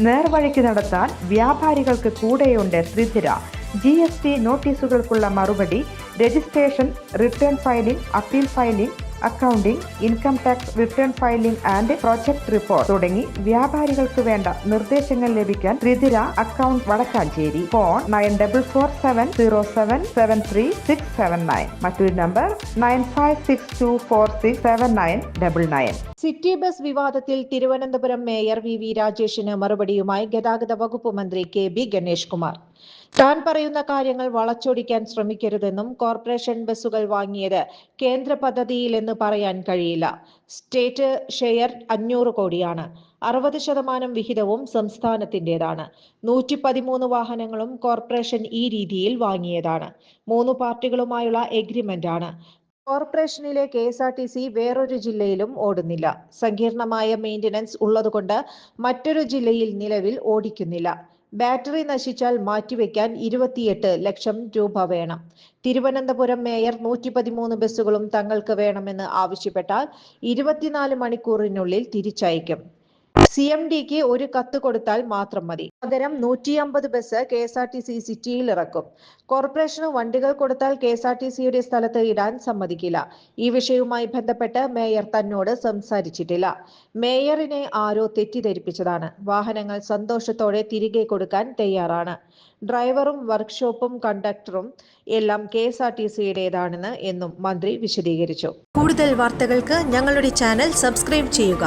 നേർവഴിക്ക് നടത്താൻ വ്യാപാരികൾക്ക് കൂടെയുണ്ട് ത്രിധിര ജി എസ് ടി നോട്ടീസുകൾക്കുള്ള മറുപടി registration return filing appeal filing accounting income tax return filing and project report തുടങ്ങി വ്യാപാരികൾക്ക് വേണ്ട നിർദ്ദേശങ്ങൾ ലഭിക്കാൻ Thrithira account Vadakkanchery. Phone nine double four seven zero seven seven three six seven nine. മറ്റൊരു number nine five six two four six seven nine double nine. City bus വിവാദത്തിൽ Thiruvananthapuram mayor V V രാജേഷിന് മറുപടിയുമായി ഗതാഗത വകുപ്പ് മന്ത്രി K B Ganesh Kumar. താൻ പറയുന്ന കാര്യങ്ങൾ വളച്ചൊടിക്കാൻ ശ്രമിക്കരുതെന്നും കോർപ്പറേഷൻ ബസ്സുകൾ വാങ്ങിയത് കേന്ദ്ര പദ്ധതിയിലെന്ന് പറയാൻ കഴിയില്ല. സ്റ്റേറ്റ് ഷെയർ അഞ്ഞൂറ് കോടിയാണ്. അറുപത് ശതമാനം വിഹിതവും സംസ്ഥാനത്തിന്റെതാണ്. നൂറ്റി പതിമൂന്ന് വാഹനങ്ങളും കോർപ്പറേഷൻ ഈ രീതിയിൽ വാങ്ങിയതാണ്. മൂന്ന് പാർട്ടികളുമായുള്ള എഗ്രിമെന്റ് ആണ് കോർപ്പറേഷനിലെ K S R T C വേറൊരു ജില്ലയിലും ഓടുന്നില്ല. സങ്കീർണമായ മെയിന്റനൻസ് ഉള്ളതുകൊണ്ട് മറ്റൊരു ജില്ലയിൽ നിലവിൽ ഓടിക്കുന്നില്ല. ബാറ്ററി നശിച്ചാൽ മാറ്റിവെക്കാൻ ഇരുപത്തിയെട്ട് ലക്ഷം രൂപ വേണം. തിരുവനന്തപുരം മേയർ നൂറ്റി പതിമൂന്ന് ബസ്സുകളും തങ്ങൾക്ക് വേണമെന്ന് ആവശ്യപ്പെട്ടാൽ ഇരുപത്തിനാല് മണിക്കൂറിനുള്ളിൽ തിരിച്ചയക്കും. സി എം ഡിക്ക് ഒരു കത്ത് കൊടുത്താൽ മാത്രം മതി. പകരം നൂറ്റി അമ്പത് bus K S R T C സിറ്റിയിൽ ഇറക്കും. കോർപ്പറേഷന് വണ്ടികൾ കൊടുത്താൽ കെ എസ് ആർ ടി സിയുടെ സ്ഥലത്ത് ഇടാൻ സമ്മതിക്കില്ല. ഈ വിഷയവുമായി ബന്ധപ്പെട്ട് മേയർ തന്നോട് സംസാരിച്ചിട്ടില്ല. മേയറിനെ ആരോ തെറ്റിദ്ധരിപ്പിച്ചതാണ്. വാഹനങ്ങൾ സന്തോഷത്തോടെ തിരികെ കൊടുക്കാൻ തയ്യാറാണ്. ഡ്രൈവറും വർക്ക്ഷോപ്പും കണ്ടക്ടറും എല്ലാം കെ എസ് ആർ ടി സിയുടേതാണെന്ന് എന്നും മന്ത്രി വിശദീകരിച്ചു. കൂടുതൽ വാർത്തകൾക്ക് ഞങ്ങളുടെ ചാനൽ സബ്സ്ക്രൈബ് ചെയ്യുക.